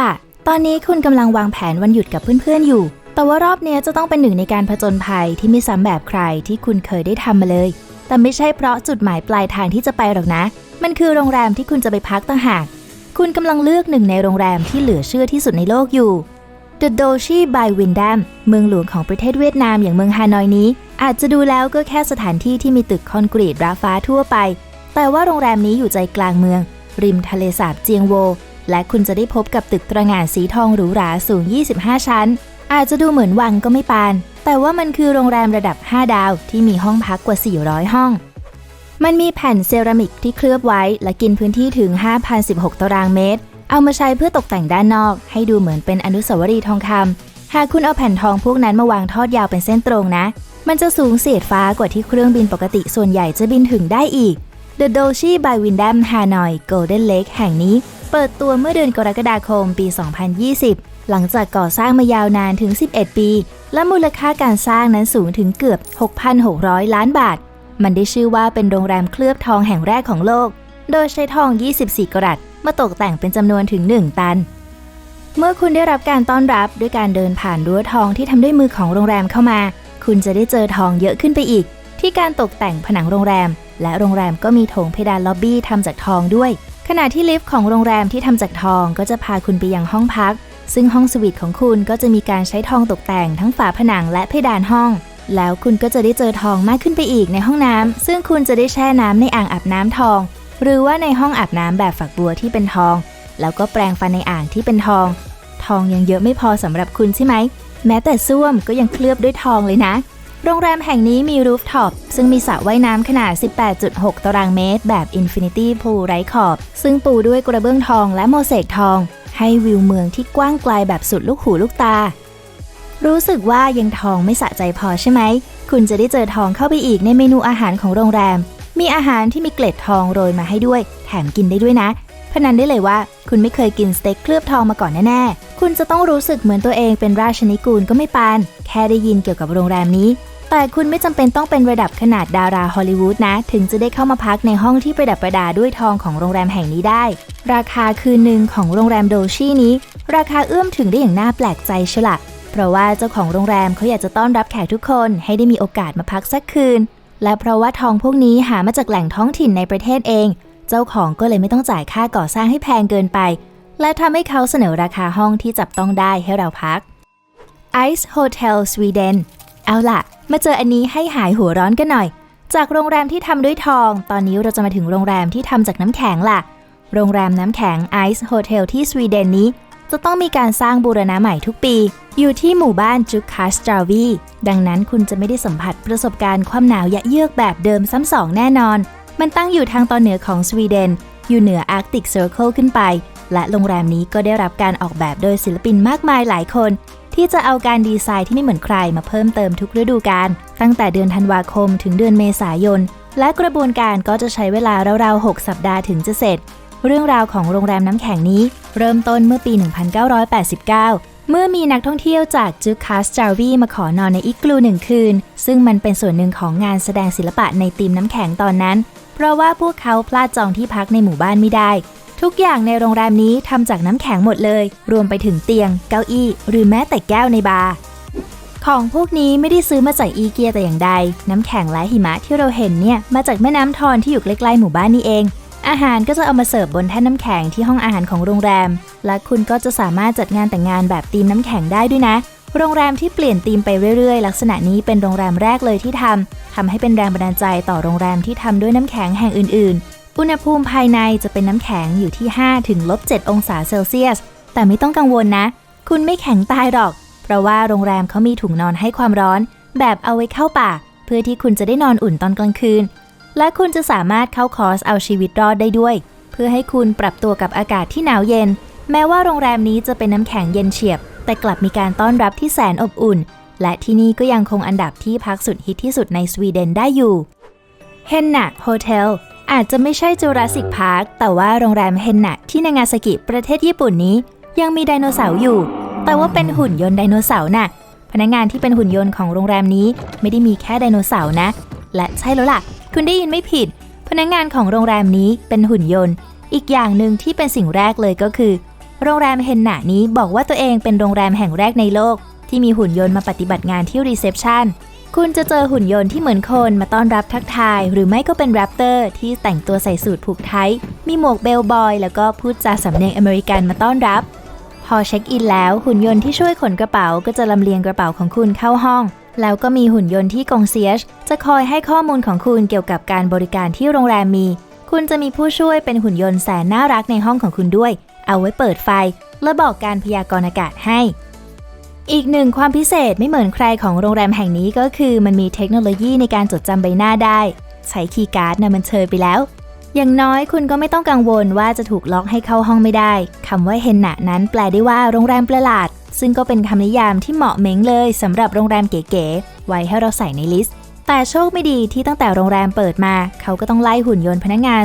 ล่ะ ตอนนี้คุณกำลังวางแผนวันหยุดกับเพื่อนๆอยู่ แต่ว่ารอบนี้จะต้องเป็นหนึ่งในการผจญภัยที่ไม่ซ้ำแบบใครที่คุณเคยได้ทำมาเลย แต่ไม่ใช่เพราะจุดหมายปลายทางที่จะไปหรอกนะ มันคือโรงแรมที่คุณจะไปพักต่างหาก คุณกำลังเลือกหนึ่งในโรงแรมที่เหลือเชื่อที่สุดในโลกอยู่ The Doshi by Windham เมืองหลวงของประเทศเวียดนามอย่างเมืองฮานอยนี้ อาจจะดูแล้วก็แค่สถานที่ที่มีตึกคอนกรีตราฟ้าทั่วไป แต่ว่าโรงแรมนี้อยู่ใจกลางเมือง ริมทะเลสาบเจียงโว และคุณจะได้พบกับตึกตระหง่านสีทองหรูหราสูง 25 ชั้น อาจจะดูเหมือนวังก็ไม่ปาน แต่ว่ามันคือโรงแรมระดับ 5 ดาวที่มีห้องพักกว่า 400 ห้อง มันมีแผ่นเซรามิกที่เคลือบไว้ และกินพื้นที่ถึง 5,016 ตารางเมตร เอามาใช้เพื่อตกแต่งด้านนอก ให้ดูเหมือนเป็นอนุสาวรีย์ทองคำหากคุณเอาแผ่นทองพวกนั้นมาวางทอดยาวเป็นเส้นตรงนะ มันจะสูงเสียดฟ้ากว่าที่เครื่องบินปกติส่วนใหญ่จะบินถึงได้อีก The Dolce by Windham Hanoi Golden Lake แห่งนี้เปิดตัวเมื่อเดือนกรกฎาคมปี 2020 หลังจากก่อสร้างมายาวนานถึง 11 ปี และมูลค่าการสร้างนั้นสูงถึงเกือบ 6,600 ล้านบาท มันได้ชื่อว่าเป็นโรงแรมเคลือบทองแห่งแรกของโลก โดยใช้ทอง 24 กรัตมาตกแต่งเป็นจำนวนถึง 1 ตัน เมื่อคุณได้รับการต้อนรับด้วยการเดินผ่านรั้วทองที่ทำด้วยมือของโรงแรมเข้ามา คุณจะได้เจอทองเยอะขึ้นไปอีก ที่การตกแต่งผนังโรงแรม และโรงแรมก็มีโถงเพดานล็อบบี้ทำจากทองด้วย ขณะที่ลิฟต์ของโรงแรมที่ทำจากทองก็จะพาคุณไปยังห้องพัก ซึ่งห้องสวีทของคุณก็จะมีการใช้ทองตกแต่งทั้งฝาผนังและเพดานห้อง แล้วคุณก็จะได้เจอทองมากขึ้นไปอีกในห้องน้ำซึ่งคุณจะได้แช่น้ำในอ่างอาบน้ำทอง หรือว่าในห้องอาบน้ำแบบฝักบัวที่เป็นทอง แล้วก็แปรงฟันในอ่างที่เป็นทอง ทองยังเยอะไม่พอสำหรับคุณใช่ไหมแม้แต่ส้วมก็ยังเคลือบด้วยทองเลยนะ โรงแรมแห่งนี้มีรูฟท็อปซึ่งมีสระว่ายน้ำขนาด 18.6 ตารางเมตร แบบ Infinity Pool ไร้ขอบ ซึ่งปูด้วยกระเบื้องทองและโมเสกทอง ให้วิวเมืองที่กว้างไกลแบบสุดลูกหูลูกตา รู้สึกว่ายังทองไม่สะใจพอใช่ไหม คุณจะได้เจอทองเข้าไปอีกในเมนูอาหารของโรงแรม มีอาหารที่มีเกล็ดทองโรยมาให้ด้วย แถมกินได้ด้วยนะพนันได้เลยว่าคุณไม่เคยกินสเต็กเคลือบทองมาก่อนแน่ๆ คุณจะต้องรู้สึกเหมือนตัวเองเป็นราชนิกูลก็ไม่ปาน แค่ได้ยินเกี่ยวกับโรงแรมนี้ แต่คุณไม่จำเป็นต้องเป็นระดับขนาดดาราฮอลลีวูดนะ ถึงจะได้เข้ามาพักในห้องที่ประดับประดาด้วยทองของโรงแรมแห่งนี้ได้ ราคาคืนหนึ่งของโรงแรมโดชี่นี้ ราคาเอื้อมถึงได้อย่างน่าแปลกใจเชละเพราะว่าเจ้าของโรงแรมเขาอยากจะต้อนรับแขกทุกคนให้ได้มีโอกาสมาพักสักคืน และเพราะว่าทองพวกนี้หามาจากแหล่งท้องถิ่นในประเทศเอง เจ้าของก็เลยไม่ต้องจ่ายค่าก่อสร้างให้แพงเกินไป และทำให้เขาเสนอราคาห้องที่จับต้องได้ให้เราพัก Ice Hotel Sweden เอาล่ะ มาเจออันนี้ให้หายหัวร้อนกันหน่อย จากโรงแรมที่ทำด้วยทอง ตอนนี้เราจะมาถึงโรงแรมที่ทำจากน้ำแข็งล่ะ โรงแรมน้ำแข็ง Ice Hotel ที่สวีเดนนี้ จะต้องมีการสร้างบูรณะใหม่ทุกปี อยู่ที่หมู่บ้านจุคาสตราวีดังนั้นคุณจะไม่ได้สัมผัสประสบการณ์ความหนาวยะเยือกแบบเดิมซ้ำสองแน่นอน มันตั้งอยู่ทางตอนเหนือของสวีเดน อยู่เหนืออาร์กติกเซอร์เคิลขึ้นไป และโรงแรมนี้ก็ได้รับการออกแบบโดยศิลปินมากมายหลายคน ที่จะเอาการดีไซน์ที่ไม่เหมือนใครมาเพิ่มเติมทุกฤดูกาลตั้งแต่เดือนธันวาคมถึงเดือนเมษายน และกระบวนการก็จะใช้เวลาราวๆ 6 สัปดาห์ถึงจะเสร็จ เรื่องราวของโรงแรมน้ำแข็งนี้ เริ่มต้นเมื่อปี 1989 เมื่อมีนักท่องเที่ยวจากจูคาสจาวีมาขอนอนในอิกลูหนึ่งคืน ซึ่งมันเป็นส่วนหนึ่งของงานแสดงศิลปะในธีมน้ำแข็งตอนนั้น เพราะว่าพวกเขาพลาดจองที่พักในหมู่บ้านไม่ได้ ทุกอย่างในโรงแรมนี้ทำจากน้ำแข็งหมดเลย รวมไปถึงเตียง เก้าอี้ หรือแม้แต่แก้วในบาร์ของพวกนี้ไม่ได้ซื้อมาจากอีเกียแต่อย่างใด น้ำแข็งและหิมะที่เราเห็นเนี่ยมาจากแม่น้ำทอนที่อยู่ใกล้ๆหมู่บ้านนี่เอง อาหารก็จะเอามาเสิร์ฟบนแท่นน้ำแข็งที่ห้องอาหารของโรงแรม และคุณก็จะสามารถจัดงานแต่งงานแบบธีมน้ำแข็งได้ด้วยนะ โรงแรมที่เปลี่ยนธีมไปเรื่อยๆ ลักษณะนี้เป็นโรงแรมแรกเลยที่ทำทำให้เป็นแรงบันดาลใจต่อโรงแรมที่ทำด้วยน้ำแข็งแห่งอื่น อุณหภูมิภายในจะเป็นน้ำแข็งอยู่ที่ 5 ถึงลบ 7 องศาเซลเซียส แต่ไม่ต้องกังวลนะ คุณไม่แข็งตายหรอก เพราะว่าโรงแรมเขามีถุงนอนให้ความร้อน แบบเอาไว้เข้าป่า เพื่อที่คุณจะได้นอนอุ่นตอนกลางคืน และคุณจะสามารถเข้าคอร์สเอาชีวิตรอดได้ด้วย เพื่อให้คุณปรับตัวกับอากาศที่หนาวเย็น แม้ว่าโรงแรมนี้จะเป็นน้ำแข็งเย็นเฉียบ แต่กลับมีการต้อนรับที่แสนอบอุ่น และที่นี่ก็ยังคงอันดับที่พักสุดฮิตที่สุดในสวีเดนได้อยู่เฮนนะโฮเทล อาจจะไม่ใช่จูราสสิกพาร์คแต่ว่าโรงแรมเฮนนะที่นางาซากิประเทศญี่ปุ่นนี้ ยังมีไดโนเสาร์อยู่ แต่ว่าเป็นหุ่นยนต์ไดโนเสาร์น่ะ พนักงานที่เป็นหุ่นยนต์ของโรงแรมนี้ ไม่ได้มีแค่ไดโนเสาร์นะ และใช่แล้วล่ะ คุณได้ยินไม่ผิด พนักงานของโรงแรมนี้เป็นหุ่นยนต์ อีกอย่างหนึ่งที่เป็นสิ่งแรกเลยก็คือ โรงแรมเฮนนานี้บอกว่าตัวเองเป็นโรงแรมแห่งแรกในโลก ที่มีหุ่นยนต์มาปฏิบัติงานที่รีเซพชัน คุณจะเจอหุ่นยนต์ที่เหมือนคนมาต้อนรับทักทาย หรือไม่ก็เป็นแรปเตอร์ที่แต่งตัวใส่สูทผูกไทยมีหมวกเบลบอย แล้วก็พูดจาสำเนียงอเมริกันมาต้อนรับ พอเช็คอินแล้วหุ่นยนต์ที่ช่วยขนกระเป๋าก็จะลำเลียงกระเป๋าของคุณเข้าห้อง แล้วก็มีหุ่นยนต์ที่กงเซียชจะคอยให้ข้อมูลของคุณเกี่ยวกับการบริการที่โรงแรมมี คุณจะมีผู้ช่วยเป็นหุ่นยนต์แสนน่ารักในห้องของคุณด้วย เอาไว้เปิดไฟ และบอกการพยากรณ์อากาศให้ อีกหนึ่งความพิเศษไม่เหมือนใครของโรงแรมแห่งนี้ก็คือมันมีเทคโนโลยีในการจดจำใบหน้าได้ ใช้คีย์การ์ดนะมันเชยไปแล้ว อย่างน้อยคุณก็ไม่ต้องกังวลว่าจะถูกล็อกให้เข้าห้องไม่ได้คำว่าเฮนนะนั้นแปลได้ว่าโรงแรมประหลาด ซึ่งก็เป็นคำนิยามที่เหมาะเม้งเลยสำหรับโรงแรมเก๋ๆไว้ให้เราใส่ในลิสต์แต่โชคไม่ดีที่ตั้งแต่โรงแรมเปิดมา เขาก็ต้องไล่หุ่นยนต์พนักงาน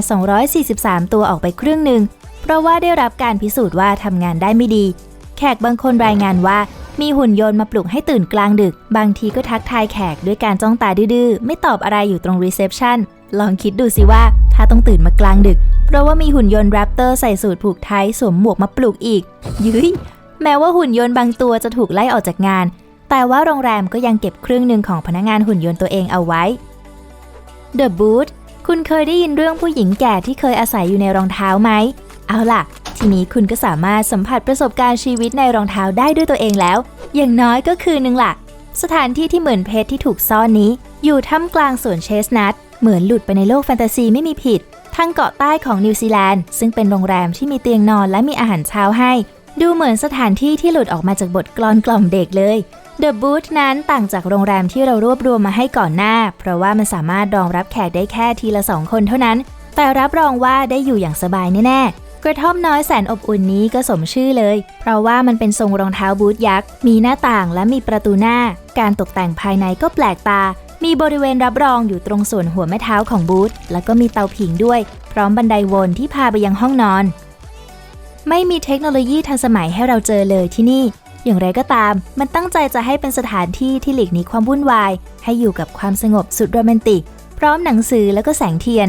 243 ตัวออกไปครึ่งหนึ่ง เพราะว่าได้รับการพิสูจน์ว่าทำงานได้ไม่ดี แขกบางคนรายงานว่า มีหุ่นยนต์มาปลุกให้ตื่นกลางดึก บางทีก็ทักทายแขกด้วยการจ้องตาดื้อๆ ไม่ตอบอะไรอยู่ตรงรีเซพชันลองคิดดูสิว่า ถ้าต้องตื่นมากลางดึก เพราะว่ามีหุ่นยนต์แรปเตอร์ใส่สูทผูกไทยสวมหมวกมาปลุกอีกยุ้ยแม้ว่าหุ่นยนต์บางตัวจะถูกไล่ออกจากงาน แต่ว่าโรงแรมก็ยังเก็บครึ่งหนึ่งของพนักงานหุ่นยนต์ตัวเองเอาไว้ The Boot คุณเคยได้ยินเรื่องผู้หญิงแก่ที่เคยอาศัยอยู่ในรองเท้าไหม เอาล่ะ ทีนี้คุณก็สามารถสัมผัสประสบการณ์ชีวิตในรองเท้าได้ด้วยตัวเองแล้ว อย่างน้อยก็คือหนึ่งล่ะ สถานที่ที่เหมือนเพชรที่ถูกซ่อนนี้ อยู่ท่ามกลางสวนเชสนัทเหมือนหลุดไปในโลกแฟนตาซีไม่มีผิดทางเกาะใต้ของนิวซีแลนด์ ซึ่งเป็นโรงแรมที่มีเตียงนอนและมีอาหารเช้าให้ ดูเหมือนสถานที่ที่หลุดออกมาจากบทกลอนกล่อมเด็กเลย The Boot นั้นต่างจากโรงแรมที่เรารวบรวมมาให้ก่อนหน้า เพราะว่ามันสามารถรองรับแขกได้แค่ทีละสองคนเท่านั้น แต่รับรองว่าได้อยู่อย่างสบายแน่ๆ กระท่อมน้อยแสนอบอุ่นนี้ก็สมชื่อเลย เพราะว่ามันเป็นทรงรองเท้าบูทยักษ์ มีหน้าต่างและมีประตูหน้า การตกแต่งภายในก็แปลกตา มีบริเวณรับรองอยู่ตรงส่วนหัวแม่เท้าของบูธ แล้วก็มีเตาผิงด้วย พร้อมบันไดวนที่พาไปยังห้องนอน ไม่มีเทคโนโลยีทันสมัยให้เราเจอเลยที่นี่ อย่างไรก็ตาม มันตั้งใจจะให้เป็นสถานที่ที่หลีกหนีความวุ่นวาย ให้อยู่กับความสงบสุดโรแมนติก พร้อมหนังสือแล้วก็แสงเทียน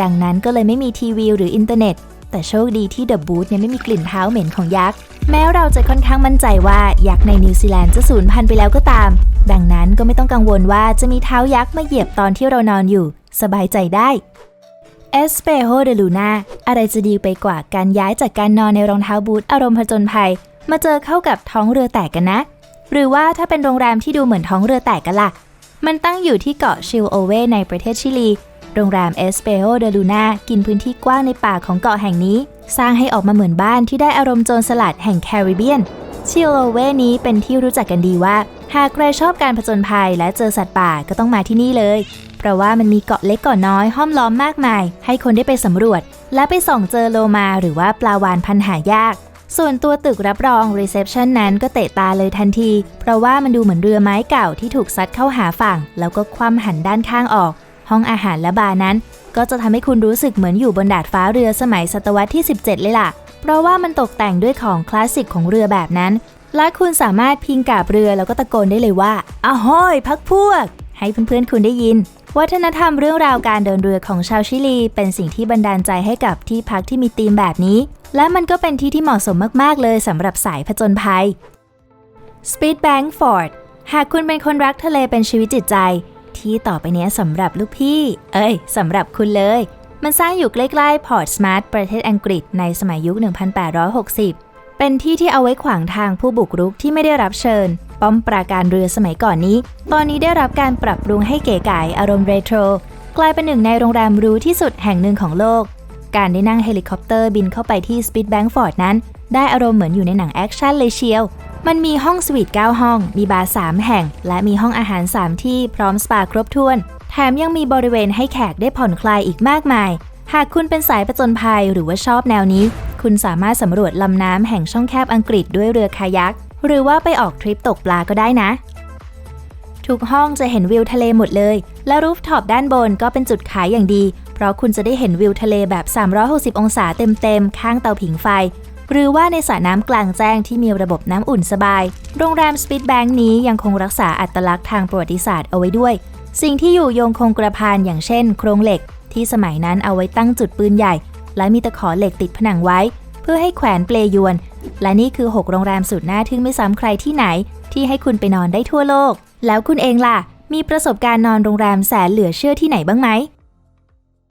ดังนั้นก็เลยไม่มีทีวีหรืออินเทอร์เน็ต แต่โชคดีที่เดอะบูธเนี่ยไม่มีกลิ่นเท้าเหม็นของยักษ์ แม้เราจะค่อนข้างมั่นใจว่ายักษ์ในนิวซีแลนด์จะสูญพันธุ์ไปแล้วก็ตาม ดังนั้นก็ไม่ต้องกังวลว่าจะมีเท้ายักษ์มาเหยียบตอนที่เรานอนอยู่ สบายใจได้เอสเปโฮเดลูนาอะไรจะดีไปกว่าการย้ายจากการนอนในรองเท้าบูทอารมณ์ผจญภัย มาเจอเข้ากับท้องเรือแตกกันนะ หรือว่าถ้าเป็นโรงแรมที่ดูเหมือนท้องเรือแตกกันล่ะ มันตั้งอยู่ที่เกาะชิลโอเวในประเทศชิลี โรงแรมเอสเปโ o เดลูนากินพื้นที่กว้างในป่าของเกาะแห่งนี้ สร้างให้ออกมาเหมือนบ้านที่ได้อารมณ์โจรสลัดแห่งแคริบเบียนชิลโอเวนี้เป็นที่รู้จักกันดีว่า หากใครชอบการผจญภัยและเจอสัตว์ป่าก็ต้องมาที่นี่เลย เพราะว่ามันมีเกาะเล็กเกาะน้อยห้อมล้อมมากมาย ให้คนได้ไปสำรวจ และไปส่องเจอโลมาหรือว่าปลาวานพันหายาก ส่วนตัวตึกรับรองรีเซพชันนั้นก็เตะตาเลยทันที เพราะว่ามันดูเหมือนเรือไม้เก่าที่ถูกซัดเข้าหาฝั่ง แล้วก็คว่ำหันด้านข้างออก ห้องอาหารและบาร์นั้น ก็จะทำให้คุณรู้สึกเหมือนอยู่บนดาดฟ้าเรือสมัยศตวรรษที่ 17 เลยล่ะ เพราะว่ามันตกแต่งด้วยของคลาสสิกของเรือแบบนั้น และคุณสามารถพิงกาบเรือแล้วก็ตะโกนได้เลยว่าอ้าห้อยพักพวก ให้เพื่อนๆคุณได้ยินวัฒนธรรมเรื่องราวการเดินเรือของชาวชิลี เป็นสิ่งที่บันดาลใจให้กับที่พักที่มีธีมแบบนี้ และมันก็เป็นที่ที่เหมาะสมมาก ๆ เลยสำหรับสายผจญภัย Speedbank Fort หากคุณเป็นคนรักทะเลเป็นชีวิตจิตใจ ที่ต่อไปนี้สำหรับลูกพี่ เอ้ยสำหรับคุณเลย มันสร้างอยู่ใกล้ๆพอร์ตสมาร์ทประเทศอังกฤษในสมัยยุค 1860 เป็นที่ที่เอาไว้ขวางทางผู้บุกรุกที่ไม่ได้รับเชิญ ป้อมปราการเรือสมัยก่อนนี้ ตอนนี้ได้รับการปรับปรุงให้เก๋ไก๋อารมณ์เรโทร กลายเป็นหนึ่งในโรงแรมรู้ที่สุดแห่งหนึ่งของโลก การได้นั่งเฮลิคอปเตอร์บินเข้าไปที่ Speedbank Fort นั้น ได้อารมณ์เหมือนอยู่ในหนังแอคชั่นเลยเชียว มันมีห้องสวีท 9 ห้อง มีบาร์3แห่ง และมีห้องอาหาร 3 ที่พร้อมสปาครบถ้วน แถมยังมีบริเวณให้แขกได้ผ่อนคลายอีกมากมาย หากคุณเป็นสายประจนภัยหรือว่าชอบแนวนี้ คุณสามารถสำรวจลำน้ำแห่งช่องแคบอังกฤษด้วยเรือคายัก หรือว่าไปออกทริปตกปลาก็ได้นะ ทุกห้องจะเห็นวิวทะเลหมดเลย และรูฟท็อปด้านบนก็เป็นจุดขายอย่างดี เพราะคุณจะได้เห็นวิวทะเลแบบ 360 องศาเต็มๆข้างเตาผิงไฟ หรือว่าในสระน้ำกลางแจ้งที่มีระบบน้ำอุ่นสบาย โรงแรม Speedbank นี้ยังคงรักษาอัตลักษณ์ทางประวัติศาสตร์เอาไว้ด้วย สิ่งที่อยู่โยงคงกระพันอย่างเช่น โครงเหล็ก ที่สมัยนั้นเอาไว้ตั้งจุดปืนใหญ่ และมีตะขอเหล็กติดผนังไว้ เพื่อให้แขวนเปลยวน และนี่คือ 6 โรงแรมสุดน่าทึ่งไม่ซ้ำใครที่ไหน ที่ให้คุณไปนอนได้ทั่วโลก แล้วคุณเองล่ะ มีประสบการณ์นอนโรงแรมแสนเหลือเชื่อที่ไหนบ้างไหม